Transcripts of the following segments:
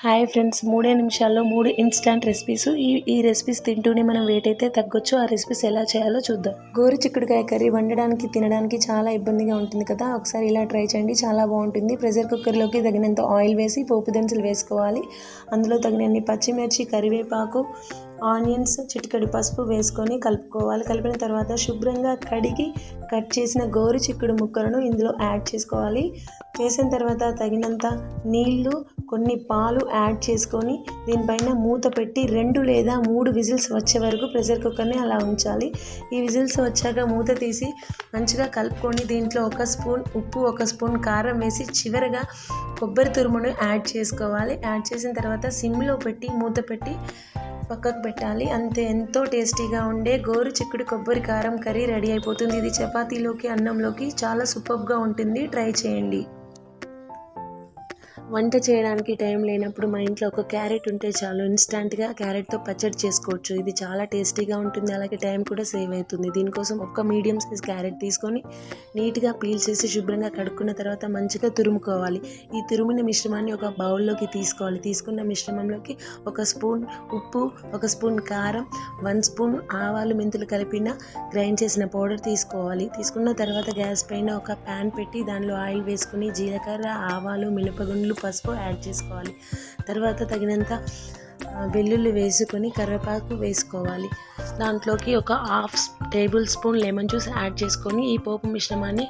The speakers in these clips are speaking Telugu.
హాయ్ ఫ్రెండ్స్ మూడే నిమిషాల్లో మూడు ఇన్స్టాంట్ రెసిపీస్ ఈ ఈ రెసిపీస్ తింటూనే మనం వెయిట్ అయితే తగ్గొచ్చు. ఆ రెసిపీస్ ఎలా చేయాలో చూద్దాం. గోరు చిక్కుడుకాయ కర్రీ వండడానికి తినడానికి చాలా ఇబ్బందిగా ఉంటుంది కదా. ఒకసారి ఇలా ట్రై చేయండి చాలా బాగుంటుంది. ప్రెషర్ కుక్కర్లోకి తగినంత ఆయిల్ వేసి పోపు దినుసులు వేసుకోవాలి. అందులో తగినన్ని పచ్చిమిర్చి కరివేపాకు ఆనియన్స్ చిటికడి పసుపు వేసుకొని కలుపుకోవాలి. కలిపిన తర్వాత శుభ్రంగా కడిగి కట్ చేసిన గోరు చిక్కుడు ముక్కలను ఇందులో యాడ్ చేసుకోవాలి. వేసిన తర్వాత తగినంత నీళ్ళు కొన్ని పాలు యాడ్ చేసుకొని దీనిపైన మూత పెట్టి రెండు లేదా మూడు విజిల్స్ వచ్చే వరకు ప్రెషర్ కుక్కర్ని అలా ఉంచాలి. ఈ విజిల్స్ వచ్చాక మూత తీసి మంచిగా కలుపుకొని దీంట్లో ఒక స్పూన్ ఉప్పు ఒక స్పూన్ కారం వేసి చివరగా కొబ్బరి తురుమును యాడ్ చేసుకోవాలి. యాడ్ చేసిన తర్వాత సిమ్లో పెట్టి మూత పెట్టి పక్కకు పెట్టాలి. అంతే ఎంతో టేస్టీగా ఉండే గోరు చిక్కుడు కొబ్బరి కారం కర్రీ రెడీ అయిపోతుంది. ఇది చపాతీలోకి అన్నంలోకి చాలా సూపర్గా ఉంటుంది. ట్రై చేయండి. వంట చేయడానికి టైం లేనప్పుడు మా ఇంట్లో ఒక క్యారెట్ ఉంటే చాలు. ఇన్స్టాంట్గా క్యారెట్తో పచ్చడి చేసుకోవచ్చు. ఇది చాలా టేస్టీగా ఉంటుంది. అలాగే టైం కూడా సేవ్ అవుతుంది. దీనికోసం ఒక్క మీడియం సైజ్ క్యారెట్ తీసుకొని నీట్గా పీల్ చేసి శుభ్రంగా కడుక్కున్న తర్వాత మంచిగా తురుముకోవాలి. ఈ తురుమున మిశ్రమాన్ని ఒక బౌల్లోకి తీసుకోవాలి. తీసుకున్న మిశ్రమంలోకి ఒక స్పూన్ ఉప్పు ఒక స్పూన్ కారం వన్ స్పూన్ ఆవాలు మెంతులు కలిపిన గ్రైండ్ చేసిన పౌడర్ తీసుకోవాలి. తీసుకున్న తర్వాత గ్యాస్ పైన ఒక ప్యాన్ పెట్టి దానిలో ఆయిల్ వేసుకుని జీలకర్ర ఆవాలు మినపగుండ్లు పసుపు యాడ్ చేసుకోవాలి. తర్వాత తగినంత వెల్లుల్లి వేసుకొని కరివేపాకు వేసుకోవాలి. దాంట్లోకి ఒక half tablespoon lemon juice add చేసుకొని ఈ పోపు మిశ్రమాన్ని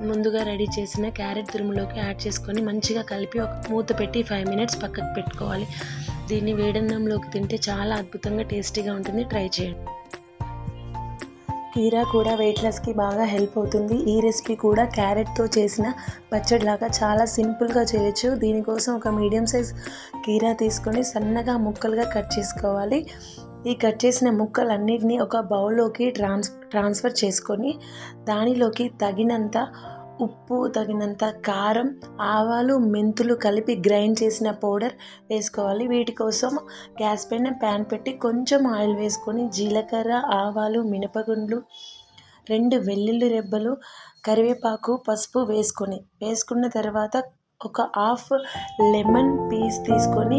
ముందుగా రెడీ చేసిన క్యారెట్ తురుములోకి యాడ్ చేసుకొని మంచిగా కలిపి ఒక మూత పెట్టి ఫైవ్ మినిట్స్ పక్కకు పెట్టుకోవాలి. దీన్ని వేడన్నంలోకి తింటే చాలా అద్భుతంగా టేస్టీగా ఉంటుంది. ట్రై చేయండి. కీరా కూడా వెయిట్ లాస్కి బాగా హెల్ప్ అవుతుంది. ఈ రెసిపీ కూడా క్యారెట్తో చేసిన పచ్చడిలాగా చాలా సింపుల్గా చేయొచ్చు. దీనికోసం ఒక మీడియం సైజ్ కీరా తీసుకొని సన్నగా ముక్కలుగా కట్ చేసుకోవాలి. ఈ కట్ చేసిన ముక్కలన్నిటినీ ఒక బౌల్లోకి ట్రాన్స్ ట్రాన్స్ఫర్ చేసుకొని దానిలోకి తగినంత ఉప్పు తగినంత కారం ఆవాలు మెంతులు కలిపి గ్రైండ్ చేసిన పౌడర్ వేసుకోవాలి. వీటి కోసం గ్యాస్ పైన ప్యాన్ పెట్టి కొంచెం ఆయిల్ వేసుకొని జీలకర్ర ఆవాలు మినపగుండ్లు రెండు వెల్లుల్లి రెబ్బలు కరివేపాకు పసుపు వేసుకొని వేసుకున్న తర్వాత ఒక హాఫ్ లెమన్ పీస్ తీసుకొని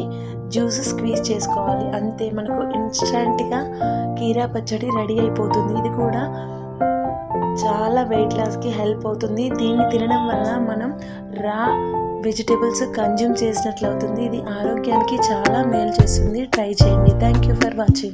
జ్యూస్ స్క్వీజ్ చేసుకోవాలి. అంతే మనకు ఇన్స్టంట్గా కీరా పచ్చడి రెడీ అయిపోతుంది. ఇది కూడా చాలా వెయిట్ లాస్కి హెల్ప్ అవుతుంది. దీన్ని తినడం వల్ల మనం రా వెజిటేబుల్స్ కన్జ్యూమ్ చేసినట్లు అవుతుంది. ఇది ఆరోగ్యానికి చాలా మేలు చేస్తుంది. ట్రై చేయండి. Thank you for watching